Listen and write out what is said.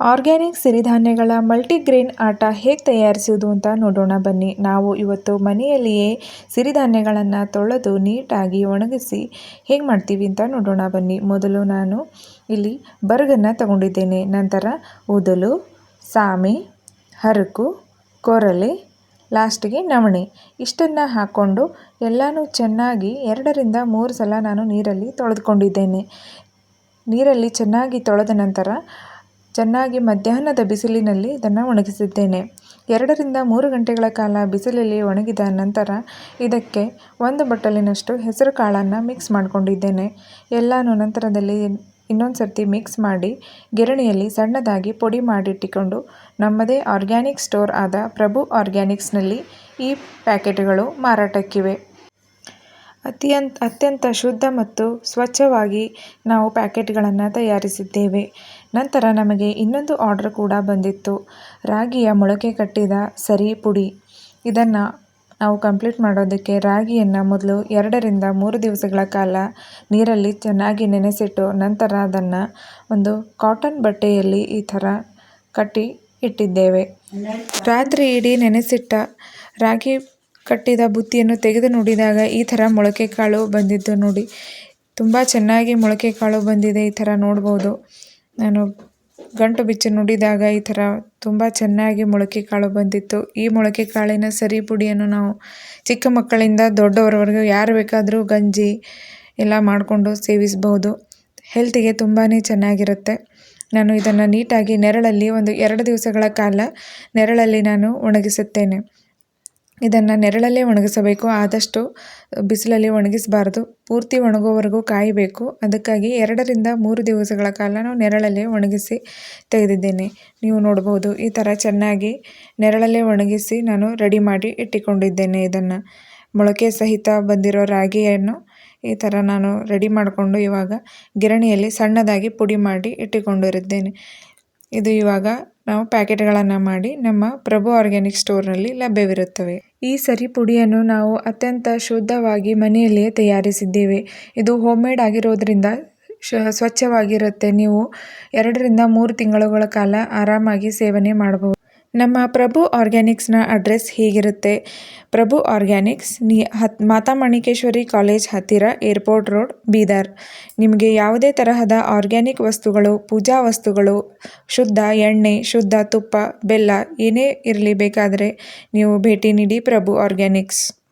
Organic ಸಿರಿಧಾನ್ಯಗಳ multigrain ಆಟ ಹೇಗೆ ತಯಾರಿಸುವುದು ಅಂತ ನೋಡೋಣ ಬನ್ನಿ. ನಾವು ಇವತ್ತು ಮನೆಯಲ್ಲಿಯೇ ಸಿರಿಧಾನ್ಯಗಳನ್ನು ತೊಳೆದು ನೀಟಾಗಿ ಒಣಗಿಸಿ ಹೇಗೆ ಮಾಡ್ತೀವಿ ಅಂತ ನೋಡೋಣ ಬನ್ನಿ. ಮೊದಲು ನಾನು ಇಲ್ಲಿ ಬರ್ಗನ್ನು ತಗೊಂಡಿದ್ದೇನೆ. ನಂತರ ಉದಲು, ಸಾಮೆ, ಹರಕು, ಕೊರಲೆ, ಲಾಸ್ಟಿಗೆ ನವಣೆ. ಇಷ್ಟನ್ನು ಹಾಕ್ಕೊಂಡು ಎಲ್ಲನೂ ಚೆನ್ನಾಗಿ ಎರಡರಿಂದ ಮೂರು ಸಲ ನಾನು ನೀರಲ್ಲಿ ತೊಳೆದುಕೊಂಡಿದ್ದೇನೆ. ನೀರಲ್ಲಿ ಚೆನ್ನಾಗಿ ತೊಳೆದ ನಂತರ ಚೆನ್ನಾಗಿ ಮಧ್ಯಾಹ್ನದ ಬಿಸಿಲಿನಲ್ಲಿ ಇದನ್ನು ಒಣಗಿಸಿದ್ದೇನೆ. ಎರಡರಿಂದ ಮೂರು ಗಂಟೆಗಳ ಕಾಲ ಬಿಸಿಲಲ್ಲಿ ಒಣಗಿದ ನಂತರ ಇದಕ್ಕೆ ಒಂದು ಬಟ್ಟಲಿನಷ್ಟು ಹೆಸರು ಕಾಳನ್ನು ಮಿಕ್ಸ್ ಮಾಡಿಕೊಂಡಿದ್ದೇನೆ. ಎಲ್ಲನೂ ನಂತರದಲ್ಲಿ ಇನ್ನೊಂದು ಸರ್ತಿ ಮಿಕ್ಸ್ ಮಾಡಿ ಗಿರಣಿಯಲ್ಲಿ ಸಣ್ಣದಾಗಿ ಪುಡಿ ಮಾಡಿಟ್ಟುಕೊಂಡು ನಮ್ಮದೇ ಆರ್ಗ್ಯಾನಿಕ್ ಸ್ಟೋರ್ ಆದ ಪ್ರಭು ಆರ್ಗ್ಯಾನಿಕ್ಸ್ನಲ್ಲಿ ಈ ಪ್ಯಾಕೆಟ್ಗಳು ಮಾರಾಟಕ್ಕಿವೆ. ಅತ್ಯಂತ ಅತ್ಯಂತ ಶುದ್ಧ ಮತ್ತು ಸ್ವಚ್ಛವಾಗಿ ನಾವು ಪ್ಯಾಕೆಟ್ಗಳನ್ನು ತಯಾರಿಸಿದ್ದೇವೆ. ನಂತರ ನಮಗೆ ಇನ್ನೊಂದು ಆರ್ಡರ್ ಕೂಡ ಬಂದಿತ್ತು. ರಾಗಿಯ ಮೊಳಕೆ ಕಟ್ಟಿದ ಸರಿ ಪುಡಿ. ಇದನ್ನು ನಾವು ಕಂಪ್ಲೀಟ್ ಮಾಡೋದಕ್ಕೆ ರಾಗಿಯನ್ನು ಮೊದಲು ಎರಡರಿಂದ ಮೂರು ದಿವಸಗಳ ಕಾಲ ನೀರಲ್ಲಿ ಚೆನ್ನಾಗಿ ನೆನೆಸಿಟ್ಟು ನಂತರ ಅದನ್ನು ಒಂದು ಕಾಟನ್ ಬಟ್ಟೆಯಲ್ಲಿ ಈ ಥರ ಕಟ್ಟಿ ಇಟ್ಟಿದ್ದೇವೆ. ರಾತ್ರಿ ಇಡೀ ನೆನೆಸಿಟ್ಟ ರಾಗಿ ಕಟ್ಟಿದ ಬುತ್ತಿಯನ್ನು ತೆಗೆದು ನೋಡಿದಾಗ ಈ ಥರ ಮೊಳಕೆ ಕಾಳು ಬಂದಿದ್ದು ನೋಡಿ. ತುಂಬ ಚೆನ್ನಾಗಿ ಮೊಳಕೆ ಕಾಳು ಬಂದಿದೆ ಈ ಥರ ನೋಡ್ಬೋದು. ನಾನು ಗಂಟು ಬಿಚ್ಚಿ ನೋಡಿದಾಗ ಈ ಥರ ತುಂಬ ಚೆನ್ನಾಗಿ ಮೊಳಕೆ ಕಾಳು ಬಂದಿತ್ತು. ಈ ಮೊಳಕೆ ಕಾಳಿನ ಸರಿ ಪುಡಿಯನ್ನು ನಾವು ಚಿಕ್ಕ ಮಕ್ಕಳಿಂದ ದೊಡ್ಡವರವರೆಗೂ ಯಾರು ಬೇಕಾದರೂ ಗಂಜಿ ಎಲ್ಲ ಮಾಡಿಕೊಂಡು ಸೇವಿಸ್ಬೋದು. ಹೆಲ್ತಿಗೆ ತುಂಬಾ ಚೆನ್ನಾಗಿರುತ್ತೆ. ನಾನು ಇದನ್ನು ನೀಟಾಗಿ ನೆರಳಲ್ಲಿ ಒಂದು ಎರಡು ದಿವಸಗಳ ಕಾಲ ನೆರಳಲ್ಲಿ ನಾನು ಒಣಗಿಸುತ್ತೇನೆ. ಇದನ್ನು ನೆರಳಲ್ಲೇ ಒಣಗಿಸಬೇಕು. ಆದಷ್ಟು ಬಿಸಿಲಲ್ಲಿ ಒಣಗಿಸಬಾರ್ದು. ಪೂರ್ತಿ ಒಣಗೋವರೆಗೂ ಕಾಯಬೇಕು. ಅದಕ್ಕಾಗಿ ಎರಡರಿಂದ ಮೂರು ದಿವಸಗಳ ಕಾಲ ನಾವು ನೆರಳಲ್ಲೇ ಒಣಗಿಸಿ ತೆಗೆದಿದ್ದೇನೆ. ನೀವು ನೋಡ್ಬೋದು, ಈ ಥರ ಚೆನ್ನಾಗಿ ನೆರಳಲ್ಲೇ ಒಣಗಿಸಿ ನಾನು ರೆಡಿ ಮಾಡಿ ಇಟ್ಟುಕೊಂಡಿದ್ದೇನೆ ಇದನ್ನು. ಮೊಳಕೆ ಸಹಿತ ಬಂದಿರೋ ರಾಗಿಯನ್ನು ಈ ಥರ ನಾನು ರೆಡಿ ಮಾಡಿಕೊಂಡು ಇವಾಗ ಗಿರಣಿಯಲ್ಲಿ ಸಣ್ಣದಾಗಿ ಪುಡಿ ಮಾಡಿ ಇಟ್ಟುಕೊಂಡಿರುತ್ತೇನೆ. ಇದು ಇವಾಗ ನಾವು ಪ್ಯಾಕೆಟ್ಗಳನ್ನು ಮಾಡಿ ನಮ್ಮ ಪ್ರಭು ಆರ್ಗ್ಯಾನಿಕ್ ಸ್ಟೋರ್ನಲ್ಲಿ ಲಭ್ಯವಿರುತ್ತವೆ. ಈ ಸರಿ ಪುಡಿಯನ್ನು ನಾವು ಅತ್ಯಂತ ಶುದ್ಧವಾಗಿ ಮನೆಯಲ್ಲಿಯೇ ತಯಾರಿಸಿದ್ದೇವೆ. ಇದು ಹೋಮ್ ಮೇಡ್ ಆಗಿರೋದ್ರಿಂದ ಸ್ವಚ್ಛವಾಗಿರುತ್ತೆ. ನೀವು ಎರಡರಿಂದ ಮೂರು ತಿಂಗಳುಗಳ ಕಾಲ ಆರಾಮಾಗಿ ಸೇವನೆ ಮಾಡಬಹುದು. ನಮ್ಮ ಪ್ರಭು ಆರ್ಗ್ಯಾನಿಕ್ಸ್ನ ಅಡ್ರೆಸ್ ಹೀಗಿರುತ್ತೆ? ಪ್ರಭು ಆರ್ಗ್ಯಾನಿಕ್ಸ್, ನಿ ಹತ್ ಮಾತಾ ಮಣಿಕೇಶ್ವರಿ ಕಾಲೇಜ್ ಹತ್ತಿರ ಏರ್ಪೋರ್ಟ್ ರೋಡ್, ಬೀದರ್. ನಿಮಗೆ ಯಾವುದೇ ತರಹದ ಆರ್ಗ್ಯಾನಿಕ್ ವಸ್ತುಗಳು, ಪೂಜಾ ವಸ್ತುಗಳು, ಶುದ್ಧ ಎಣ್ಣೆ, ಶುದ್ಧ ತುಪ್ಪ, ಬೆಲ್ಲ ಏನೇ ಇರಲಿ ಬೇಕಾದರೆ ನೀವು ಭೇಟಿ ನೀಡಿ ಪ್ರಭು ಆರ್ಗ್ಯಾನಿಕ್ಸ್.